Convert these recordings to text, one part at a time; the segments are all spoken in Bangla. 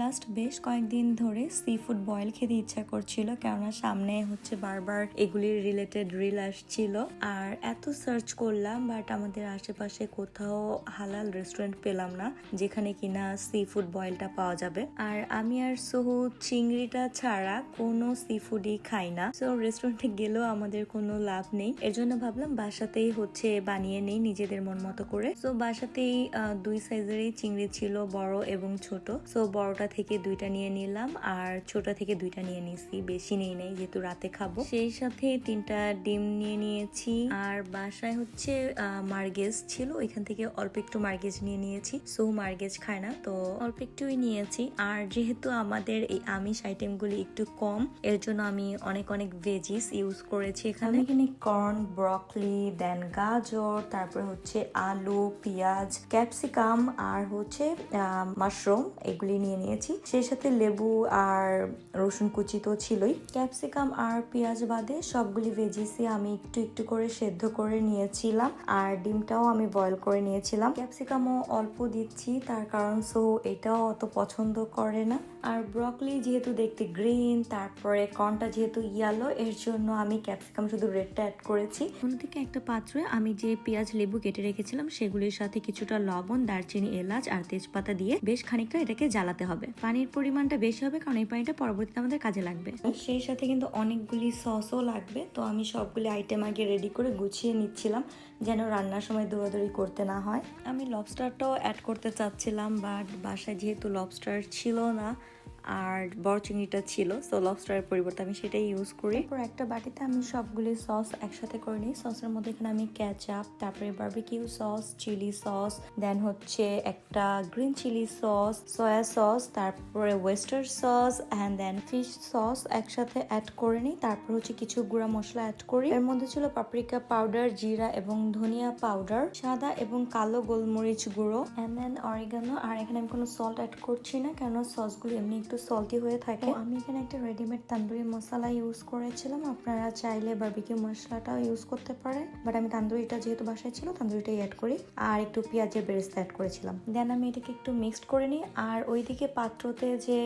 লাস্ট বেশ কয়েকদিন ধরে সি ফুড বয়েল খেতে ইচ্ছা করছিল, কেননা সামনে হচ্ছে বারবার এগুলির রিলেটেড রিল আসছিল। আর এত সার্চ করলাম বাট আমাদের আশেপাশে কোথাও হালাল রেস্টুরেন্ট পেলাম না, যেখানে কিনা সি ফুড বয়েলটা পাওয়া যাবে। আর আমি আর সোহু চিংড়িটা ছাড়া কোনো সি ফুডই খাই না। সো রেস্টুরেন্টে গেলেও আমাদের কোনো লাভ নেই। এর জন্য ভাবলাম বাসাতেই হচ্ছে বানিয়ে নেই নিজেদের মন মতো করে। সো বাসাতেই দুই সাইজেরই চিংড়ি ছিল, বড় এবং ছোট। সো বড়টা থেকে দুইটা নিয়ে নিলাম আর ছোট থেকে দুইটা নিয়ে নিয়েছি বেশি নেই নাই যেহেতু রাতে খাব। সেই সাথে তিনটা ডিম নিয়ে নিয়েছি আর বাসায় হচ্ছে মার্গেজ ছিল, ওইখান থেকে অল্প একটু মার্গেজ নিয়ে নিয়েছি। সো মার্গেজ খায় না, তো অল্প একটুই নিয়েছি। আর যেহেতু আমাদের এই আমিষ আইটেমগুলি একটু কম, এর জন্য আমি অনেক অনেক ভেজিস ইউজ করেছি এখানে। এখানে কর্ন ব্রকলি দেন গাজর, তারপরে হচ্ছে আলু, পেঁয়াজ ক্যাপসিকাম আর হচ্ছে মাশরুম এগুলি নিয়ে নিয়েছি। সেই সাথে লেবু আর রসুন কুচি তো ছিলই। ক্যাপসিকাম আর পেঁয়াজ বাদে সবগুলি ভেজিসই আমি একটু একটু করে সেদ্ধ করে নিয়েছিলাম আর ডিমটাও আমি বয়েল করে নিয়েছিলাম। ক্যাপসিকামও অল্প দিচ্ছি, তার কারণ সো এটাও অত পছন্দ করে না। আর ব্রকলি যেহেতু দেখতে গ্রিন তারপরে কর্নটা যেহেতু ইয়ালো এর জন্য আমি ক্যাপসিকাম শুধু রেডটা অ্যাড করেছি। অন্যদিকে একটা পাত্রে আমি যে পেঁয়াজ, লেবু কেটে রেখেছিলাম, সেগুলির সাথে কিছুটা লবণ, দারচিনি, এলাচ আর তেজপাতা দিয়ে বেশ খানিকটা এটাকে জ্বালাতে হবে। পানির পরিমাণটা বেশি হবে কারণ এই পানিটা পরবর্তীতে আমাদের কাজে লাগবে। সেই সাথে কিন্তু অনেকগুলি সসও লাগবে। তো আমি সবগুলি আইটেম আগে রেডি করে গুছিয়ে নিচ্ছিলাম যেন রান্নার সময় দৌড়াদৌড়ি করতে না হয়। আমি লবস্টারটাও অ্যাড করতে চাচ্ছিলাম বাট বাসায় যেহেতু লবস্টার ছিল না আর বড় চিংড়িটা ছিল সো লবস্টারের পরিবর্তে আমি সেটাই ইউজ করি। তারপর একটা বাটিতে আমি সবগুলি সস একসাথে করে নিই। সসের মধ্যে এখানে আমি ক্যাচআপ তারপরে barbecue sauce chilli sauce then হচ্ছে একটা green chilli sauce soya sauce তারপরে oyster sauce and then fish sauce একসাথে অ্যাড করে নিই। তারপর হচ্ছে কিছু গুঁড়া মশলা অ্যাড করি। এর মধ্যে ছিল পাপরিকা পাউডার জিরা এবং ধনিয়া পাউডার সাদা এবং কালো গোলমরিচ গুঁড়ো অ্যান্ড দেন অরিগানো আর এখানে আমি কোনো সল্ট অ্যাড করছি না কেন সসগুলো এমনি একটু সল্টি হয়ে থাকে। আমি এখানে একটা রেডিমেড তান্দুরি মশলা ইউজ করেছিলাম। আপনারা চাইলে বারবিকিউ মশলাটাও ইউজ করতে পারেন। বাট আমি তান্দুরিটা যেহেতু বাসায় ছিল, তান্দুরিটাই অ্যাড করি। আর একটু পেঁয়াজের বেরেস্তা অ্যাড করেছিলাম। দেন আমি এটাকে একটু মিক্সড করে নিই। আর ওইদিকে পাত্রতে যে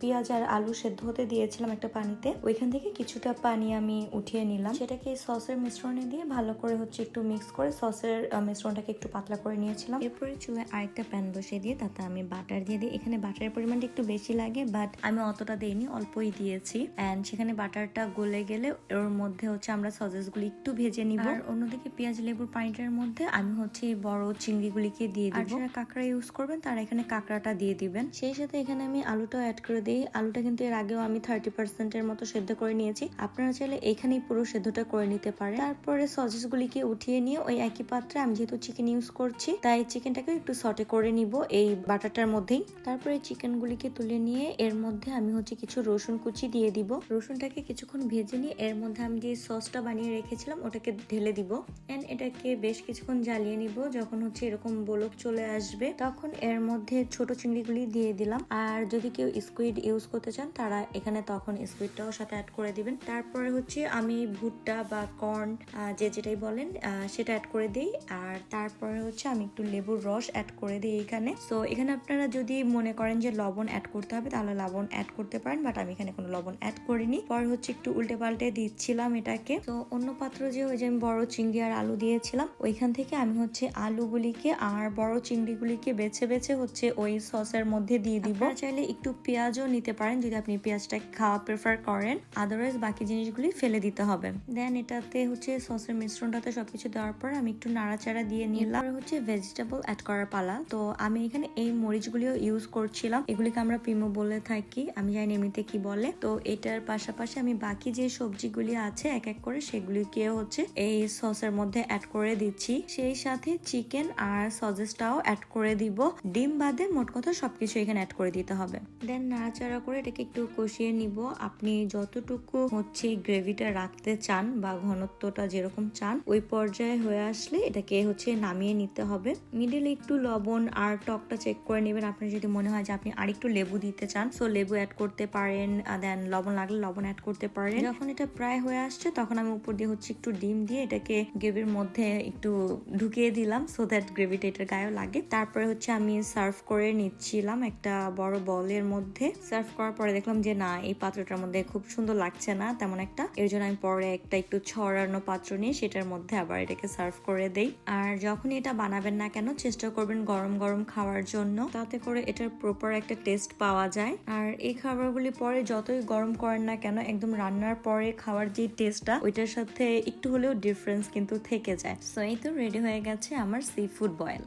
পেঁয়াজ আর আলু সেদ্ধ হতে দিয়েছিলাম একটা পানিতে, ওইখান থেকে কিছুটা পানি আমি উঠিয়ে নিলাম। সেটাকে সসের মিশ্রণে দিয়ে ভালো করে হচ্ছে একটু মিক্স করে সসের মিশ্রণটাকে একটু পাতলা করে নিয়েছিলাম। এরপরে চুলায় আরেকটা প্যান বসিয়ে দিয়ে তাতে আমি বাটার দিয়ে দিই। এখানে বাটারের পরিমাণটা একটু বেশি লাগে বাট আমি অতটা দেইনি অল্পই দিয়েছি। অ্যান্ড সেখানে বাটারটা গলে গেলে ওর মধ্যে হচ্ছে আমরা সসেসগুলি একটু ভেজে নিব। আর অন্যদিকে পেঁয়াজ লেবুর পানিটার মধ্যে আমি হচ্ছে এই বড় চিংড়িগুলিকে দিয়ে দিব। যারা কাঁকড়া ইউজ করবেন তারা এখানে কাঁকড়াটা দিয়ে দিবেন। সেই সাথে এখানে আমি আলুটাও অ্যাড করে দিই। আলুটা কিন্তু এর আগেও আমি থার্টি পার্সেন্টের মতো সেদ্ধ করে নিয়েছি। আপনারা চাইলে এখানেই পুরো সেদ্ধটা করে নিতে পারেন। তারপরে সসেসগুলিকে উঠিয়ে নিয়ে ওই একই পাত্রে আমি যেহেতু চিকেন ইউজ করছি তাই চিকেনটাকে একটু সটে করে নিব এই বাটারটার মধ্যেই। তারপরে চিকেনগুলিকে তুলে নিয়ে এর মধ্যে আমি হচ্ছে কিছু রসুন কুচি দিয়ে দিব। রসুনটাকে কিছুক্ষণ ভেজে নিয়ে এর মধ্যে আমি যে সসটা বানিয়ে রেখেছিলাম, ওটাকে ঢেলে দিব। এন্ড এটাকে বেশ কিছুক্ষণ জ্বালিয়ে নিব, যখন হচ্ছে এরকম বলক চলে আসবে। তখন এর মধ্যে ছোট চিংড়িগুলি দিয়ে দিলাম। আর যদি কেউ স্কুইড ইউজ করতে চান, তারা এখানে তখন স্কুইডটাও সাথে অ্যাড করে দিবেন। তারপরে হচ্ছে আমি ভুট্টা বা কর্ন যে যেটাই বলেন সেটা অ্যাড করে দিই। আর তারপরে হচ্ছে আমি একটু লেবুর রস অ্যাড করে দিই এখানে। সো এখানে আপনারা যদি মনে করেন যে লবণ অ্যাড করতে হবে, তাহলে লবণ অ্যাড করতে পারেন বাট আমি এখানে কোনো লবণ অ্যাড করিনি। পরে হচ্ছে একটু উল্টে পাল্টে দিচ্ছিলাম এটাকে। তো অন্য পাত্র যে ওই যে আমি বড় চিংড়ি আর আলু দিয়েছিলাম ওইখান থেকে আমি হচ্ছে আলুগুলিকে আর বড় চিংড়িগুলিকে বেছে বেছে হচ্ছে ওই সসের মধ্যে দিয়ে দিব। আপনারা চাইলে একটু পেঁয়াজও নিতে পারেন যদি আপনি পেঁয়াজটা খাওয়া প্রেফার করেন। আদারওয়াইজ বাকি জিনিসগুলি ফেলে দিতে হবে। দেন এটাতে হচ্ছে সসের মিশ্রণটাতে সবকিছু দেওয়ার পর আমি একটু নাড়াচাড়া দিয়ে নিলাম। আর হচ্ছে ভেজিটেবল অ্যাড করার পালা। তো আমি এখানে এই মরিচগুলিও ইউজ করছিলাম। এগুলিকে আমরা পিমো বলে থাকি, আমি জানি এমনিতে কি বলে। তো এটার পাশাপাশি আমি বাকি যে সবজিগুলি আছে, এক এক করে সেগুলিকে হচ্ছে এই সসের মধ্যে অ্যাড করে দিচ্ছি। সেই সাথে চিকেন আর সসেসটাও অ্যাড করে দিব। ডিম বাদে মোট কথা সবকিছু এখানে অ্যাড করে দিতে হবে। দেন নাড়াচাড়া করে এটাকে একটু কষিয়ে নিব। আপনি যতটুকু হচ্ছে গ্রেভিটা রাখতে চান বা ঘনত্বটা যেরকম চান, ওই পর্যায়ে হয়ে আসলে এটাকে হচ্ছে নামিয়ে নিতে হবে। মিডিলে একটু লবণ আর টকটা চেক করে নেবেন। আপনার যদি মনে হয় যে আপনি আরেকটু লেবু দিতে চান চান সো লেবু অ্যাড করতে পারেন দেন লবণ লাগলে লবণ অ্যাড করতে পারেন। যখন এটা প্রায় হয়ে আসছে, তখন আমি উপর দিয়ে হচ্ছে একটু ডিম দিয়ে এটাকে গ্রেভির মধ্যে একটু ঢুকিয়ে দিলাম সো দ্যাট গ্রেভিটা এটার গায়েও লাগে। তারপরে হচ্ছে আমি সার্ভ করে নিচ্ছিলাম একটা বড় বলের মধ্যে। সার্ভ করার পরে দেখলাম যে, না, এই পাত্রটার মধ্যে খুব সুন্দর লাগছে না, তেমন একটা। এর জন্য আমি পরে একটা একটু ছড়ানো পাত্র নিয়ে সেটার মধ্যে আবার এটাকে সার্ভ করে দেই। আর যখন এটা বানাবেন না কেন, চেষ্টা করবেন গরম গরম খাওয়ার জন্য। তাতে করে এটার প্রপার একটা টেস্ট পাওয়া যায়। আর এই খাবারগুলি পরে যতই গরম করেন না কেন, একদম রান্নার পরে খাওয়ার যে টেস্টটা ওইটার সাথে একটু হলেও ডিফারেন্স কিন্তু থেকে যায়। সো এই তো রেডি হয়ে গেছে আমার সি ফুড বয়েল